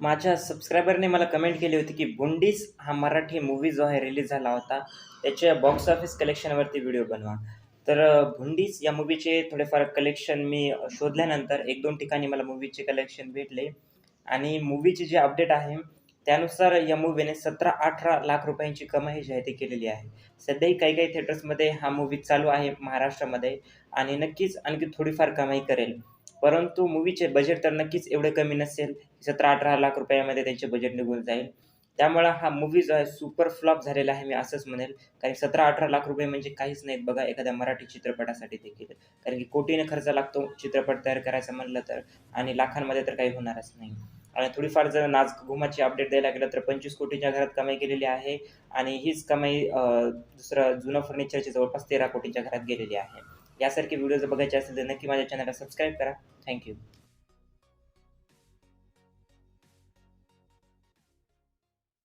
माझ्या सबस्क्रायबरने मला कमेंट केली होती की बुंडीस हा मराठी मूवी जो आहे रिलीज झाला होता त्याच्या बॉक्स ऑफिस कलेक्शनवरती व्हिडिओ बनवा. तर भुंडीज भुंडीस या मूवीचे थोडेफार कलेक्शन मी शोधल्यानंतर एक दोन ठिकाणी मला मूवीचे कलेक्शन भेटले. आणि मूवीचे जे अपडेट आहे त्यानुसार या मूवीने सतरा अठरा लाख रुपयांची कमाई जी आहे ती केलेली आहे. सध्याही काही काही थिएटर्समध्ये हा मूवी चालू आहे महाराष्ट्रामध्ये आणि नक्कीच आणखी थोडीफार कमाई करेल. परंतु मूवीचे बजेट तर नक्कीच एवढे कमी नसेल. सतरा अठरा लाख रुपयामध्ये त्यांचे बजेट निघून जाईल. त्यामुळं हा मूवी जो आहे सुपर फ्लॉप झालेला आहे मी असंच म्हणेल. कारण सतरा अठरा लाख रुपये म्हणजे काहीच नाहीत बघा एखाद्या मराठी चित्रपटासाठी देखील. कारण की कोटीने खर्च लागतो चित्रपट तयार करायचं म्हणलं तर. आणि लाखांमध्ये तर काही होणारच नाही. आणि थोडीफार जर नाच घुमाची अपडेट द्यायला गेलं तर पंचवीस कोटीच्या घरात कमाई केलेली आहे. आणि हीच कमाई दुसरं जुनं फर्निचरची जवळपास तेरा कोटीच्या घरात गेलेली आहे. यासारखे व्हिडिओ जर बघायचे असेल तर नक्की माझ्या चॅनलला सबस्क्राईब करा. थँक्यू